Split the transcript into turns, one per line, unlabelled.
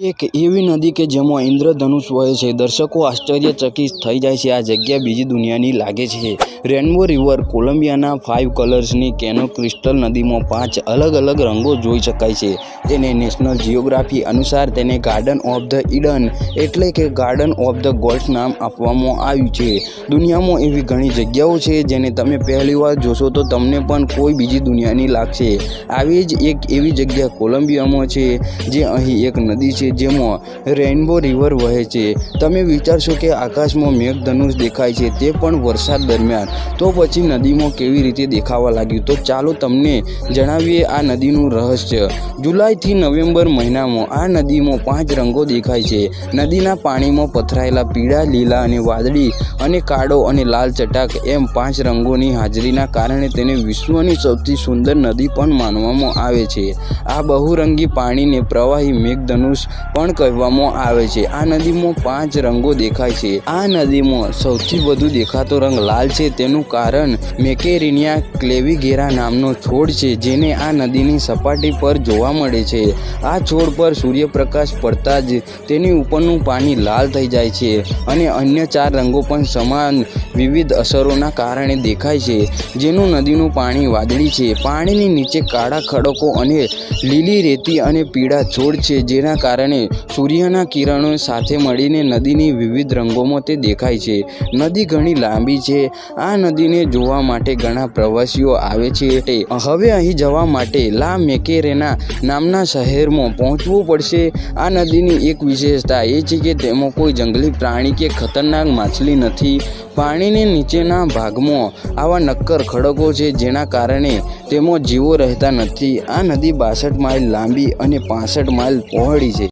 એક એવી નદી કે જેમાં ઇન્દ્રધનુષ વહે છે. દર્શકો આશ્ચર્યચકિત થઈ જાય છે. આ જગ્યા બીજી દુનિયાની લાગે છે. રેનબો રિવર, કોલંબિયાના ફાઇવ કલર્સની કેનો ક્રિસ્ટલ નદીમાં પાંચ અલગ અલગ રંગો જોઈ શકાય છે. તેને નેશનલ જિયોગ્રાફી અનુસાર તેને ગાર્ડન ઓફ ધ ઈડન એટલે કે ગાર્ડન ઓફ ધ ગોલ્ફ નામ આપવામાં આવ્યું છે. દુનિયામાં એવી ઘણી જગ્યાઓ છે જેને તમે પહેલીવાર જોશો તો તમને પણ કોઈ બીજી દુનિયાની લાગશે. આવી જ એક એવી જગ્યા કોલંબિયામાં છે, જે અહીં એક નદી છે. જેમાં રેઇનબો રિવર વહે છે. તમે વિચારશો કે આકાશમાં મેઘધનુષ દેખાય છે, તે પણ વરસાદ દરમિયાન. તો પછી નદીમાં કેવી રીતે દેખાવા લાગ્યું? તો ચાલો તમને જણાવીએ આ નદીનું રહસ્ય. જુલાઈથી નવેમ્બર મહિનામાં આ નદીમાં પાંચ રંગો દેખાય છે. નદીના પાણીમાં પથરાયેલા પીળા, લીલા અને વાદળી અને કાળો અને લાલ ચટાક એમ પાંચ રંગોની હાજરીના કારણે તેને વિશ્વની સૌથી સુંદર નદી પણ માનવામાં આવે છે. આ બહુરંગી પાણીને પ્રવાહી મેઘધનુષ પણ કહેવામાં આવે છે, આ નદીમાં પાંચ રંગો દેખાય છે. આ નદીમાં સૌથી વધુ દેખાતો રંગ લાલ છે, તેનું કારણ મેકેરિનિયા ક્લેવિગેરા નામનો છોડ છે, જેને આ નદીની સપાટી પર જોવા મળે છે. આ છોડ પર સૂર્યપ્રકાશ પડતા જ તેની ઉપરનું પાણી લાલ થઈ જાય છે અને અન્ય ચાર રંગો પણ સમાન વિવિધ અસરોના કારણે દેખાય છે, જેનું નદીનું પાણી વાદળી છે. પાણીની નીચે કાળા ખડકો અને લીલી રેતી અને પીળા છોડ છે, જેના કારણે સૂર્યના કિરણો સાથે મળીને નદીની વિવિધ રંગોમાં તે દેખાય છે. નદી ઘણી લાંબી છે. આ નદીને જોવા માટે ઘણા પ્રવાસીઓ આવે છે હવે અહીં જવા માટે લા મેકેરેના નામના શહેરમાં પહોંચવું પડશે. આ નદીની એક વિશેષતા એ છે કે તેમાં કોઈ જંગલી પ્રાણી કે ખતરનાક માછલી નથી. પાણીની નીચેના ભાગમાં આવા નક્કર ખડકો છે જેના કારણે તેમાં જીવો રહેતા નથી. આ નદી બાસઠ માઇલ લાંબી અને પાસઠ માઇલ પહોળી છે.